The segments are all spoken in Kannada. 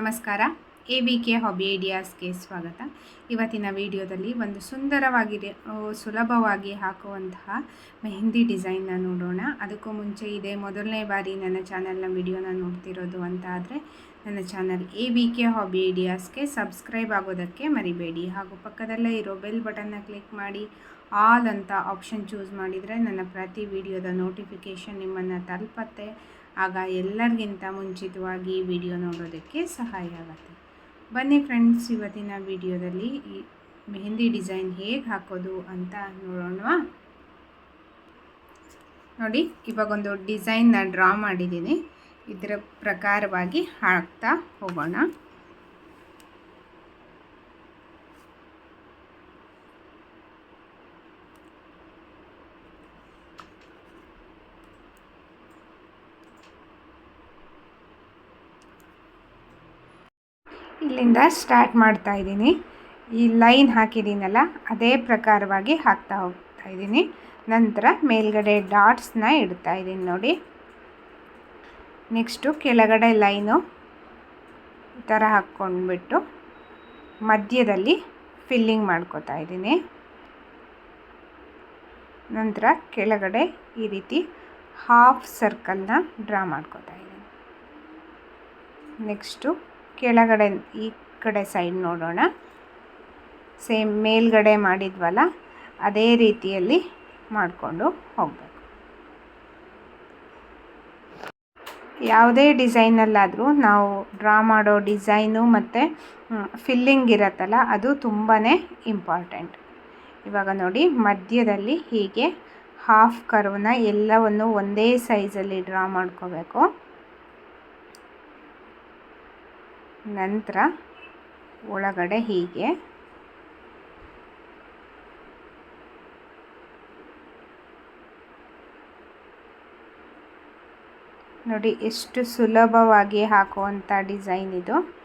ನಮಸ್ಕಾರ. ಎ ವಿ ಕೆ ಹಾಬಿ ಐಡಿಯಾಸ್ಗೆ ಸ್ವಾಗತ. ಇವತ್ತಿನ ವಿಡಿಯೋದಲ್ಲಿ ಒಂದು ಸುಂದರವಾಗಿದೆ ಸುಲಭವಾಗಿ ಹಾಕುವಂತಹ ಮೆಹಂದಿ ಡಿಸೈನ್ನ ನೋಡೋಣ. ಅದಕ್ಕೂ ಮುಂಚೆ ಇದೆ ಮೊದಲನೇ ಬಾರಿ ನನ್ನ ಚಾನಲ್ನ ವಿಡಿಯೋನ ನೋಡ್ತಿರೋದು ಅಂತ ಆದರೆ, ನನ್ನ channel A V K hobby ಐಡಿಯಾಸ್ಗೆ subscribe ಆಗೋದಕ್ಕೆ ಮರಿಬೇಡಿ. ಹಾಗೂ ಪಕ್ಕದಲ್ಲೇ ಇರೋ ಬೆಲ್ ಬಟನ್ನ ಕ್ಲಿಕ್ ಮಾಡಿ ಆಲ್ ಅಂತ ಆಪ್ಷನ್ ಚೂಸ್ ಮಾಡಿದರೆ ನನ್ನ ಪ್ರತಿ ವಿಡಿಯೋದ ನೋಟಿಫಿಕೇಷನ್ ನಿಮ್ಮನ್ನು ತಲುಪತ್ತೆ. ಆಗ ಎಲ್ಲರಿಗಿಂತ ಮುಂಚಿತವಾಗಿ ವಿಡಿಯೋ ನೋಡೋದಕ್ಕೆ ಸಹಾಯ ಆಗುತ್ತೆ. ಬನ್ನಿ ಫ್ರೆಂಡ್ಸ್, ಇವತ್ತಿನ ವಿಡಿಯೋದಲ್ಲಿ ಈ ಮೆಹಂದಿ ಡಿಸೈನ್ ಹೇಗೆ ಹಾಕೋದು ಅಂತ ನೋಡೋಣವಾ? ನೋಡಿ, ಇವಾಗೊಂದು ಡಿಸೈನ್ನ ಡ್ರಾ ಮಾಡಿದ್ದೀನಿ. ಇದರ ಪ್ರಕಾರವಾಗಿ ಹಾಕ್ತಾ ಹೋಗೋಣ. ಇಲ್ಲಿಂದ ಸ್ಟಾರ್ಟ್ ಮಾಡ್ತಾ ಇದ್ದೀನಿ. ಈ ಲೈನ್ ಹಾಕಿದ್ದೀನಲ್ಲ, ಅದೇ ಪ್ರಕಾರವಾಗಿ ಹಾಕ್ತಾ ಹೋಗ್ತಾ ಇದ್ದೀನಿ. ನಂತರ ಮೇಲ್ಗಡೆ ಡಾಟ್ಸ್ನ ಇಡ್ತಾ ಇದ್ದೀನಿ ನೋಡಿ. ನೆಕ್ಸ್ಟು ಕೆಳಗಡೆ ಲೈನು ಈ ಥರ ಹಾಕ್ಕೊಂಡ್ಬಿಟ್ಟು ಮಧ್ಯದಲ್ಲಿ ಫಿಲ್ಲಿಂಗ್ ಮಾಡ್ಕೋತಾ ಇದ್ದೀನಿ. ನಂತರ ಕೆಳಗಡೆ ಈ ರೀತಿ ಹಾಫ್ ಸರ್ಕಲ್ನ ಡ್ರಾ ಮಾಡ್ಕೋತಾ ಇದ್ದೀನಿ. ನೆಕ್ಸ್ಟು ಕೆಳಗಡೆ ಈ ಕಡೆ ಸೈಡ್ ನೋಡೋಣ. ಸೇಮ್ ಮೇಲ್ಗಡೆ ಮಾಡಿದ್ವಲ್ಲ, ಅದೇ ರೀತಿಯಲ್ಲಿ ಮಾಡಿಕೊಂಡು ಹೋಗಬೇಕು. ಯಾವುದೇ ಡಿಸೈನಲ್ಲಾದರೂ ನಾವು ಡ್ರಾ ಮಾಡೋ ಡಿಸೈನು ಮತ್ತು ಫಿಲ್ಲಿಂಗ್ ಇರತ್ತಲ್ಲ, ಅದು ತುಂಬಾ ಇಂಪಾರ್ಟೆಂಟ್ ಇವಾಗ ನೋಡಿ, ಮಧ್ಯದಲ್ಲಿ ಹೀಗೆ ಹಾಫ್ ಕರ್ವ್ನ ಎಲ್ಲವನ್ನು ಒಂದೇ ಸೈಜಲ್ಲಿ ಡ್ರಾ ಮಾಡ್ಕೋಬೇಕು. ನಂತರ ಒಳಗಡೆ ಹೀಗೆ. ನೋಡಿ ಎಷ್ಟು ಸುಲಭವಾಗಿ ಹಾಕುವಂಥ ಡಿಸೈನ್ ಇದು.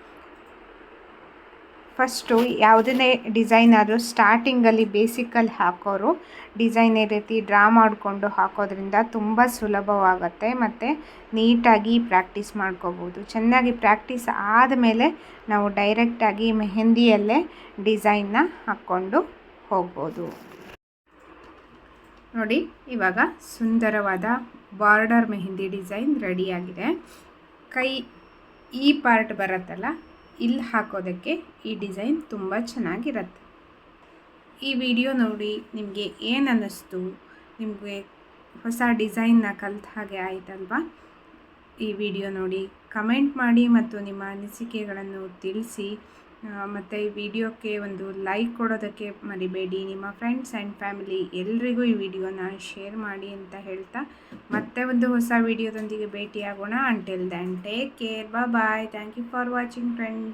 ಫಸ್ಟು ಯಾವುದನ್ನೇ ಡಿಸೈನ್ ಆದರೂ ಸ್ಟಾರ್ಟಿಂಗಲ್ಲಿ ಬೇಸಿಕಲ್ಲಿ ಹಾಕೋರು. ಡಿಸೈನ್ ಈ ರೀತಿ ಡ್ರಾ ಮಾಡಿಕೊಂಡು ಹಾಕೋದ್ರಿಂದ ತುಂಬ ಸುಲಭವಾಗುತ್ತೆ. ಮತ್ತು ನೀಟಾಗಿ ಪ್ರಾಕ್ಟೀಸ್ ಮಾಡ್ಕೋಬೋದು. ಚೆನ್ನಾಗಿ ಪ್ರಾಕ್ಟೀಸ್ ಆದಮೇಲೆ ನಾವು ಡೈರೆಕ್ಟಾಗಿ ಮೆಹೆಂದಿಯಲ್ಲೇ ಡಿಸೈನ್ನ ಹಾಕ್ಕೊಂಡು ಹೋಗ್ಬೋದು. ನೋಡಿ, ಇವಾಗ ಸುಂದರವಾದ ಬಾರ್ಡರ್ ಮೆಹೆಂದಿ ಡಿಸೈನ್ ರೆಡಿಯಾಗಿದೆ ಕೈ ಈ ಪಾರ್ಟ್ ಬರುತ್ತಲ್ಲ ಇಲ್ಲಿ ಹಾಕೋದಕ್ಕೆ ಈ ಡಿಸೈನ್ ತುಂಬ ಚೆನ್ನಾಗಿರುತ್ತೆ. ಈ ವಿಡಿಯೋ ನೋಡಿ ನಿಮಗೆ ಏನು ಅನ್ನಿಸ್ತು ನಿಮಗೆ ಹೊಸ ಡಿಸೈನ್ನ ಕಲಿತ ಹಾಗೆ ಆಯ್ತಲ್ವಾ? ಈ ವಿಡಿಯೋ ನೋಡಿ ಕಮೆಂಟ್ ಮಾಡಿ ಮತ್ತು ನಿಮ್ಮ ಅನಿಸಿಕೆಗಳನ್ನು ತಿಳಿಸಿ ಮತ್ತು ಈ ವಿಡಿಯೋಕ್ಕೆ ಒಂದು ಲೈಕ್ ಕೊಡೋದಕ್ಕೆ ಮರಿಬೇಡಿ. ನಿಮ್ಮ ಫ್ರೆಂಡ್ಸ್ ಆ್ಯಂಡ್ ಫ್ಯಾಮಿಲಿ ಎಲ್ರಿಗೂ ಈ ವಿಡಿಯೋನ ಶೇರ್ ಮಾಡಿ ಅಂತ ಹೇಳ್ತಾ ಮತ್ತೆ ಒಂದು ಹೊಸ ವಿಡಿಯೋದೊಂದಿಗೆ ಭೇಟಿಯಾಗೋಣ. Until then take care bye thank you for watching friend